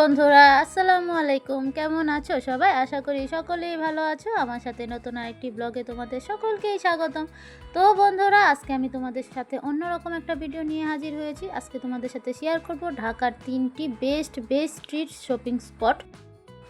বন্ধুরা, আসসালামু আলাইকুম। কেমন আছো সবাই? আশা করি সকলেই ভালো আছো। আমার সাথে নতুন আরেকটি ব্লগে তোমাদের সকলকেই স্বাগতম। তো বন্ধুরা, আজকে আমি তোমাদের সাথে অন্যরকম একটা ভিডিও নিয়ে হাজির হয়েছি। আজকে তোমাদের সাথে শেয়ার করব ঢাকার তিনটি best best street shopping spot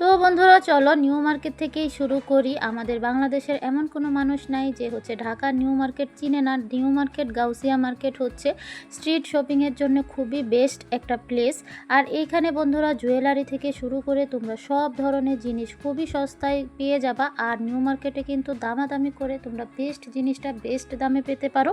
তো বন্ধুরা, চলো নিউ মার্কেট থেকেই শুরু করি। আমাদের বাংলাদেশের এমন কোনো মানুষ নাই যে হচ্ছে ঢাকা নিউ মার্কেট চিনে না। নিউ মার্কেট, গাউসিয়া মার্কেট হচ্ছে স্ট্রিট শপিংয়ের জন্য খুবই বেস্ট একটা প্লেস। আর এইখানে বন্ধুরা, জুয়েলারি থেকে শুরু করে তোমরা সব ধরনের জিনিস খুবই সস্তায় পেয়ে যাবা। আর নিউ মার্কেটে কিন্তু দামাদামি করে তোমরা বেস্ট জিনিসটা বেস্ট দামে পেতে পারো।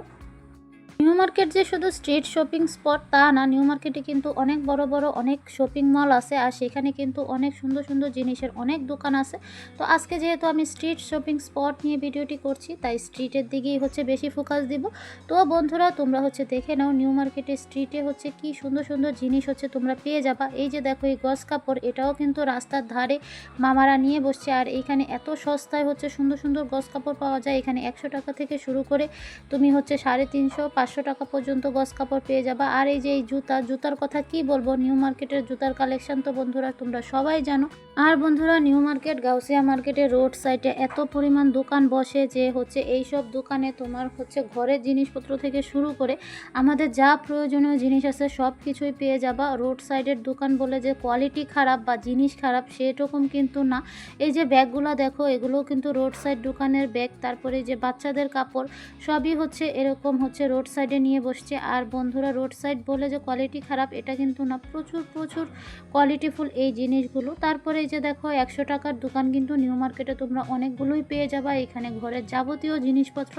নিউ মার্কেট যে শুধু স্ট্রিট শপিং স্পট তা না, নিউ মার্কেটে কিন্তু অনেক বড় বড় অনেক শপিং মল আছে আর সেখানে কিন্তু অনেক সুন্দর সুন্দর জিনিসের অনেক দোকান আছে। তো আজকে যেহেতু আমি স্ট্রিট শপিং স্পট নিয়ে ভিডিওটি করছি, তাই স্ট্রিটের দিকেই হচ্ছে বেশি ফোকাস দিব। তো বন্ধুরা, তোমরা হচ্ছে দেখে নাও নিউ মার্কেটে স্ট্রিটে হচ্ছে কি সুন্দর সুন্দর জিনিস হচ্ছে তোমরা পেয়ে যাবা। এই যে দেখো এই গস কাপড়, এটাও কিন্তু রাস্তার ধারে মামারা নিয়ে বসছে আর এইখানে এত সস্তায় হচ্ছে সুন্দর সুন্দর গস কাপড় পাওয়া যায়। এখানে একশো টাকা থেকে শুরু করে তুমি হচ্ছে সাড়ে তিনশো পাঁচশো টাকা পর্যন্ত গস কাপড় পেয়ে যাবা। আর এই যে এই জুতা, জুতার কথা কি বলব? নিউ মার্কেটের জুতার কালেকশন তো বন্ধুরা তোমরা সবাই জানো। আর বন্ধুরা নিউ মার্কেট গাউসিয়া মার্কেটের রোড সাইডে এত পরিমাণ দোকান বসে যে হচ্ছে এই সব দোকানে তোমার হচ্ছে ঘরের জিনিসপত্র থেকে শুরু করে আমাদের যা প্রয়োজনীয় জিনিস আছে সব কিছুই পেয়ে যাবা। রোড সাইডের দোকান বলে যে কোয়ালিটি খারাপ বা জিনিস খারাপ সেরকম কিন্তু না। এই যে ব্যাগগুলো দেখো, এগুলোও কিন্তু রোড সাইড দোকানের ব্যাগ তারপরে যে বাচ্চাদের কাপড়, সবই হচ্ছে এরকম হচ্ছে রোড সাইডে নিয়ে বসছে। আর বন্ধুরা রোড সাইড বলে যে কোয়ালিটি খারাপ, এটা কিন্তু না। প্রচুর প্রচুর কোয়ালিটিফুল এই জিনিসগুলো। তারপরে এই যে দেখো, একশো টাকার দোকান কিন্তু নিউ মার্কেটে তোমরা অনেকগুলোই পেয়ে যাবা। এখানে ঘরের যাবতীয় জিনিসপত্র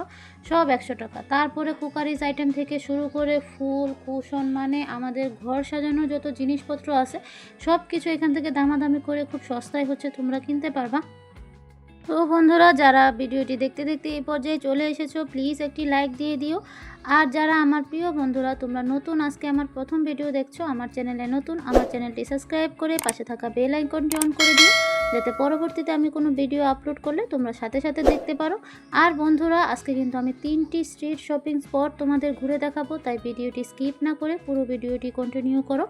সব একশো টাকা। তারপরে কুকারিজ আইটেম থেকে শুরু করে ফুল, কুশন মানে আমাদের ঘর সাজানো যত জিনিসপত্র আছে সব কিছু এখান থেকে দামাদামি করে খুব সস্তায় হচ্ছে তোমরা কিনতে পারবা। তো বন্ধুরা, যারা ভিডিওটি দেখতে দেখতে এই পর্যায়ে চলে এসেছ প্লিজ একটি লাইক দিয়ে দিও। আর যারা আমার প্রিয় বন্ধুরা, তোমরা নতুন আজকে আমার প্রথম ভিডিও দেখছ, আমার চ্যানেলে নতুন, আমার চ্যানেলটি সাবস্ক্রাইব করে পাশে থাকা বেল আইকনটি অন করে দিও, যাতে পরবর্তীতে আমি কোনো ভিডিও আপলোড করলে তোমরা সাথে সাথে দেখতে পারো। আর বন্ধুরা, আজকে কিন্তু আমি তিনটি স্ট্রিট শপিং স্পট তোমাদের ঘুরে দেখাবো, তাই ভিডিওটি স্কিপ না করে পুরো ভিডিওটি কন্টিনিউ করো।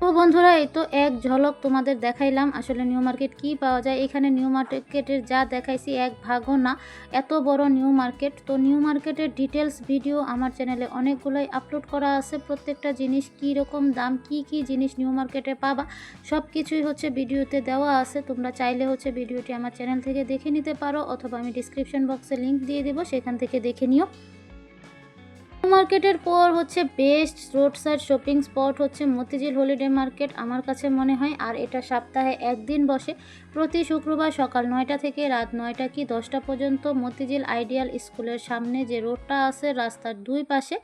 তো বন্ধুরা, এই তো এক ঝলক তোমাদের দেখাইলাম। আসলে নিউ মার্কেট কি পাওয়া যায়? এখানে নিউ মার্কেটের যা দেখাইছি এক ভাগও না, এত বড় নিউ মার্কেট। তো নিউ মার্কেটের ডিটেলস ভিডিও আমার চ্যানেলে অনেকগুলোই আপলোড করা আছে। প্রত্যেকটা জিনিস কী রকম দাম, কি কি জিনিস নিউ মার্কেটে পাবা সব কিছুই হচ্ছে ভিডিওতে দেওয়া আছে। তোমরা চাইলে হচ্ছে ভিডিওটি আমার চ্যানেল থেকে দেখে নিতে পারো, অথবা আমি ডিসক্রিপশন বক্সে লিঙ্ক দিয়ে দেবো, সেখান থেকে দেখে নিও। মার্কেটের পর হচ্ছে best road side shopping spot হচ্ছে মতিঝিল হলিডে মার্কেট আমার কাছে মনে হয়। আর এটা সপ্তাহে একদিন বসে। প্রতি শুক্রবার সকাল নয়টা থেকে রাত নয়টা কি দশটা পর্যন্ত মতিঝিল আইডিয়াল স্কুলের সামনে যে রোডটা আছে রাস্তার দুই পাশে,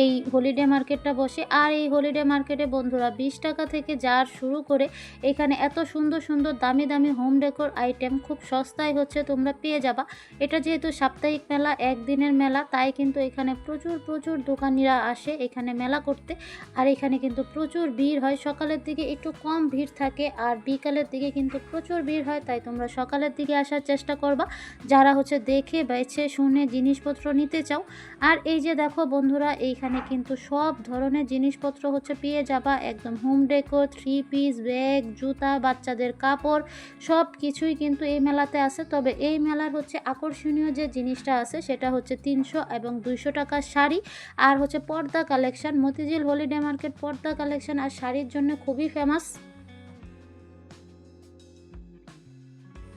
এই হলিডে মার্কেটটা বসে। আর এই হলিডে মার্কেটে বন্ধুরা বিশ টাকা থেকে যার শুরু করে এখানে এত সুন্দর সুন্দর দামি দামি হোম ডেকোর আইটেম খুব সস্তায় হচ্ছে তোমরা পেয়ে যাবা। এটা যেহেতু সাপ্তাহিক মেলা, একদিনের মেলা, তাই কিন্তু এখানে প্রচুর প্রচুর দোকানিরা আসে এখানে মেলা করতে। আর এখানে কিন্তু প্রচুর ভিড় হয়। সকালের দিকে একটু কম ভিড় থাকে আর বিকালের দিকে কিন্তু প্রচুর ভিড় হয়, তাই তোমরা সকালের দিকে আসার চেষ্টা করবা। যারা হচ্ছে দেখে, বেছে, শুনে জিনিসপত্র নিতে চাও। আর এই যে দেখো বন্ধুরা, এইখানে কিন্তু সব ধরনের জিনিসপত্র হচ্ছে পেয়ে যাবা। একদম home decor three piece bag জুতা, বাচ্চাদের কাপড়, সব কিছুই কিন্তু এই মেলাতে আছে তবে এই মেলার হচ্ছে আকর্ষণীয় যে জিনিসটা আছে, সেটা হচ্ছে তিনশো এবং দুইশো টাকার শাড়ি। আর হচ্ছে পর্দা কালেকশন মতিঝিল হলিডে মার্কেট পর্দা কালেকশন আর শাড়ির জন্য খুবই ফেমাস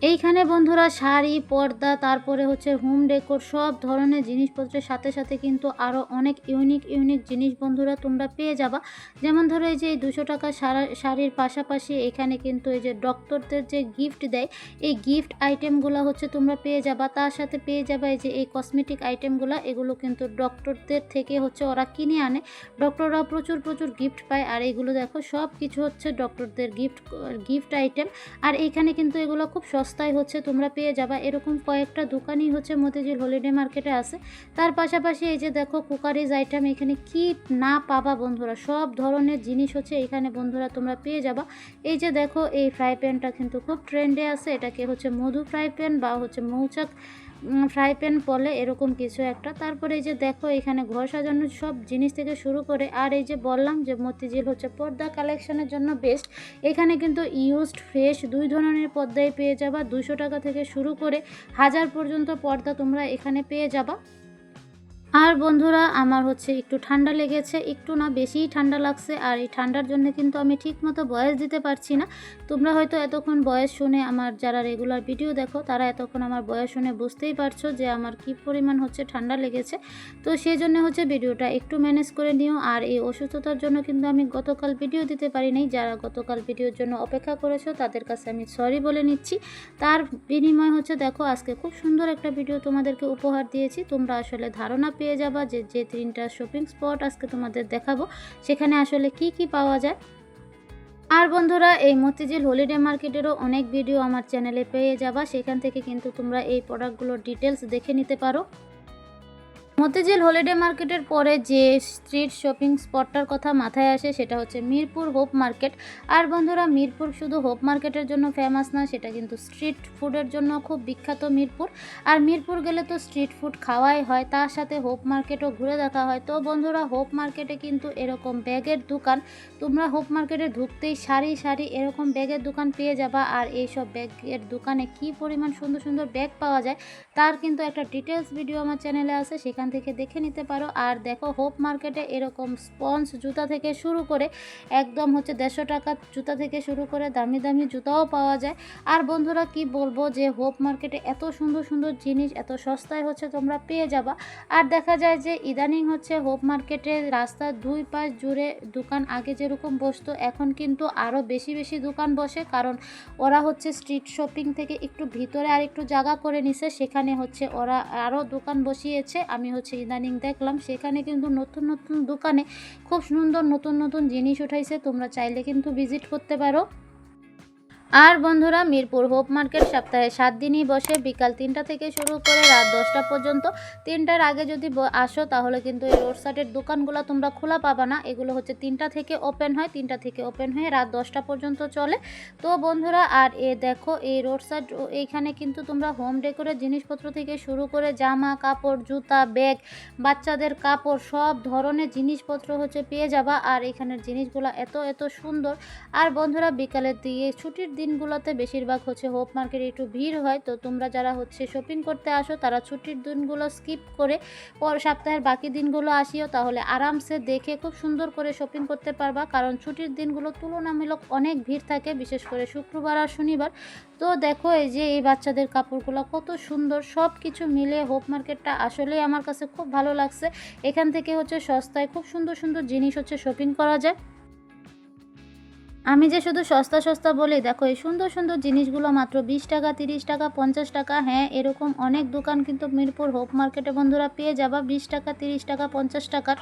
এইখানে বন্ধুরা শাড়ি, পর্দা, তারপরে হচ্ছে হোম ডেকোর সব ধরনের জিনিসপত্রের সাথে সাথে কিন্তু আরও অনেক ইউনিক ইউনিক জিনিস বন্ধুরা তোমরা পেয়ে যাবা। যেমন ধরো এই যে এই দুশো টাকা শাড়ির পাশাপাশি এখানে কিন্তু এই যে ডক্টরদের যে গিফট দেয়, এই গিফট আইটেমগুলো হচ্ছে তোমরা পেয়ে যাবা। তার সাথে পেয়ে যাবা এই যে এই কসমেটিক আইটেমগুলো এগুলো কিন্তু ডক্টরদের থেকে হচ্ছে ওরা কিনে আনে। ডক্টররা প্রচুর প্রচুর গিফট পায়। আর এগুলো দেখো সব কিছু হচ্ছে ডক্টরদের গিফট গিফট আইটেম আর এইখানে কিন্তু এগুলো খুব সস্তায় হচ্ছে তোমরা পেয়ে যাবা। এরকম কয়েকটা দোকানই হচ্ছে মতিঝিল হলিডে মার্কেটে আছে। তার পাশাপাশি এই যে দেখো কুকারিজ আইটেম এখানে কি না পাবা বন্ধুরা, সব ধরনের জিনিস হচ্ছে এখানে বন্ধুরা তোমরা পেয়ে যাবা। এই যে দেখো এই ফ্রাই প্যানটা কিন্তু খুব ট্রেন্ডে আছে। এটাকে হচ্ছে মধু ফ্রাই প্যান বা হচ্ছে মৌচাক ফ্রাই প্যান বলে এরকম কিছু একটা। তারপরে এই যে দেখো, এখানে ঘর সাজানোর সব জিনিস থেকে শুরু করে, আর এই যে বললাম যে মতিঝিল হচ্ছে পর্দা কালেকশনের জন্য বেস্ট এখানে কিন্তু ইউজড ফ্রেশ দুই ধরনের পর্দায় পেয়ে যাবা। দুশো টাকা থেকে শুরু করে হাজার পর্যন্ত পর্দা তোমরা এখানে পেয়ে যাবা। আর বন্ধুরা, আমার হচ্ছে একটু ঠান্ডা লেগেছে, একটু না বেশিই ঠান্ডা লাগছে, আর এই ঠান্ডার জন্য কিন্তু আমি ঠিকমতো বয়স দিতে পারছি না। তোমরা হয়তো এতক্ষণ বয়স শুনে আমার যারা রেগুলার ভিডিও দেখো, তারা এতক্ষণ আমার বয়স শুনে বুঝতেই পারছ যে আমার কি পরিমাণ হচ্ছে ঠান্ডা লেগেছে। তো সেই জন্য হচ্ছে ভিডিওটা একটু ম্যানেজ করে নিও, আর এই অসুস্থতার জন্য কিন্তু আমি গতকাল ভিডিও দিতে পারি নাই যারা গতকাল ভিডিওর জন্য অপেক্ষা করেছ, তাদের কাছে আমি সরি বলে নিচ্ছি। তার বিনিময় হচ্ছে দেখো, আজকে খুব সুন্দর একটা ভিডিও তোমাদেরকে উপহার দিয়েছি। তোমরা আসলে ধারণা পেয়ে যাবা, যে যে তিনটা শপিং স্পট আজকে তোমাদের দেখাবো। সেখানে আসলে কি কি পাওয়া যায়? আর বন্ধুরা, এই মতিঝিল হলিডে মার্কেটেরও অনেক ভিডিও আমার চ্যানেলে পেয়ে যাবা। সেখান থেকে কিন্তু তোমরা এই প্রোডাক্টগুলোর ডিটেলস দেখে নিতে পারো। মতিঝিল হলিডে মার্কেটের পরে যে স্ট্রিট শপিং স্পটটার কথা মাথায় আসে সেটা হচ্ছে মিরপুর হোপ মার্কেট। আর বন্ধুরা, মিরপুর শুধু হোপ মার্কেটের জন্য ফেমাস না, সেটা কিন্তু স্ট্রিট ফুডের জন্য খুব বিখ্যাত মিরপুর। আর মিরপুর গেলে তো স্ট্রিট ফুড খাওয়াই হয়, তার সাথে হোপ মার্কেটও ঘুরে দেখা হয়। তো বন্ধুরা, হোপ মার্কেটে কিন্তু এরকম ব্যাগের দোকান, তোমরা হোপ মার্কেটে ঢুকতেই সারি সারি এরকম ব্যাগের দোকান পেয়ে যাবা। আর এইসব ব্যাগের দোকানে কি পরিমাণ সুন্দর সুন্দর ব্যাগ পাওয়া যায়, তার কিন্তু একটা ডিটেলস ভিডিও আমার চ্যানেলে আছে, সেখান থেকে দেখে নিতে পারো। আর দেখো হোপ মার্কেটে এরকম স্পঞ্জ জুতা থেকে শুরু করে একদম হচ্ছে দেড়শো টাকা জুতা থেকে শুরু করে দামি দামি জুতাও পাওয়া যায়। আর বন্ধুরা, কি বলব যে হোপ মার্কেটে এত সুন্দর সুন্দর জিনিস, এত সস্তায় হচ্ছে তোমরা পেয়ে যাবা। আর দেখা যায় যে ইদানিং হচ্ছে হোপ মার্কেটে রাস্তার দুই পাশ জুড়ে দোকান আগে যেরকম বসতো, এখন কিন্তু আরও বেশি বেশি দোকান বসে। কারণ ওরা হচ্ছে স্ট্রিট শপিং থেকে একটু ভিতরে আর একটু জায়গা করে নিছে, সেখানে হচ্ছে ওরা আরও দোকান বসিয়েছে। আমি হচ্ছে ইদানিং দেখলাম, সেখানে কিন্তু নতুন নতুন দোকানে খুব সুন্দর নতুন নতুন জিনিস উঠাইছে। তোমরা চাইলে কিন্তু ভিজিট করতে পারো। আর বন্ধুরা, মিরপুর হোপ মার্কেট সপ্তাহে সাত দিনই বসে বিকাল তিনটা থেকে শুরু করে রাত দশটা পর্যন্ত। তিনটার আগে যদি আসো, তাহলে কিন্তু এই রোড সাইডের দোকানগুলো তোমরা খোলা পাবা না। এগুলো হচ্ছে তিনটা থেকে ওপেন হয়, তিনটা থেকে ওপেন হয়ে রাত দশটা পর্যন্ত চলে। তো বন্ধুরা, আর এ দেখো, এই রোড সাইড এইখানে কিন্তু তোমরা হোম ডেকোরের জিনিসপত্র থেকে শুরু করে জামা, কাপড়, জুতা ব্যাগ বাচ্চাদের কাপড়, সব ধরনের জিনিসপত্র হচ্ছে পেয়ে যাবা। আর এখানের জিনিসগুলো এত এত সুন্দর। আর বন্ধুরা, বিকালের দিকে ছুটির দিনগুলোতে বেশিরভাগ হচ্ছে হোপ মার্কেট একটু ভিড় হয়। তো তোমরা যারা হচ্ছে শপিং করতে আসো, তারা ছুটির দিনগুলো স্কিপ করে পর সপ্তাহের বাকি দিনগুলো আসিও। তাহলে আরামসে দেখে খুব সুন্দর করে শপিং করতে পারবা। কারণ ছুটির দিনগুলো তুলনামূলক অনেক ভিড় থাকে, বিশেষ করে শুক্রবার আর শনিবার। তো দেখো এই যে এই বাচ্চাদের কাপড়গুলো কত সুন্দর সব কিছু মিলে হোপ মার্কেটটা আসলেই আমার কাছে খুব ভালো লাগছে। এখান থেকে হচ্ছে সস্তায় খুব সুন্দর সুন্দর জিনিস হচ্ছে শপিং করা যায়। আমি যে শুধু সস্তা সস্তা বলি দেখো এই সুন্দর সুন্দর জিনিসগুলো মাত্র বিশ টাকা, তিরিশ টাকা, পঞ্চাশ টাকা হ্যাঁ এরকম অনেক দোকান কিন্তু মিরপুর হোপ মার্কেটে বন্ধুরা পেয়ে যাবা। বিশ টাকা, তিরিশ টাকা, পঞ্চাশ টাকার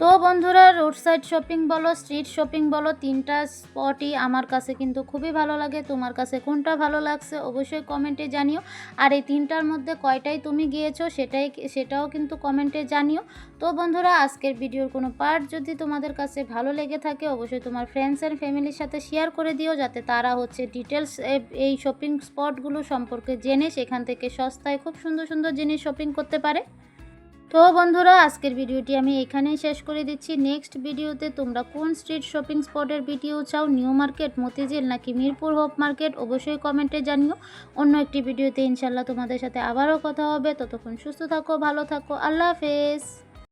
তো বন্ধুরা রোড সাইড শপিং বলো স্ট্রিট শপিং বলো, তিনটা স্পটই আমার কাছে কিন্তু খুবই ভালো লাগে। তোমার কাছে কোনটা ভালো লাগছে অবশ্যই কমেন্টে জানিও। আর এই তিনটার মধ্যে কয়টাই তুমি গিয়েছো সেটাই, সেটাও কিন্তু কমেন্টে জানিও। তো বন্ধুরা, আজকের ভিডিওর কোনো পার্ট যদি তোমাদের কাছে ভালো লেগে থাকে, অবশ্যই তোমার ফ্রেন্ডস অ্যান্ড ফ্যামিলির সাথে শেয়ার করে দিও, যাতে তারা হচ্ছে ডিটেলস এই শপিং স্পটগুলো সম্পর্কে জেনে সেখান থেকে সস্তায় খুব সুন্দর সুন্দর জিনিস শপিং করতে পারে। তো বন্ধুরা, আজকের ভিডিওটি আমি এখানেই শেষ করে দিচ্ছি। নেক্সট ভিডিওতে তোমরা কোন স্ট্রিট শপিং স্পটের ভিডিও চাও, নিউ মার্কেট, মতিঝিল নাকি মিরপুর হোপ মার্কেট, অবশ্যই কমেন্টে জানিও। অন্য একটি ভিডিওতে ইনশাল্লাহ তোমাদের সাথে আবারও কথা হবে। ততক্ষণ সুস্থ থাকো, ভালো থাকো। আল্লাহ হাফেজ।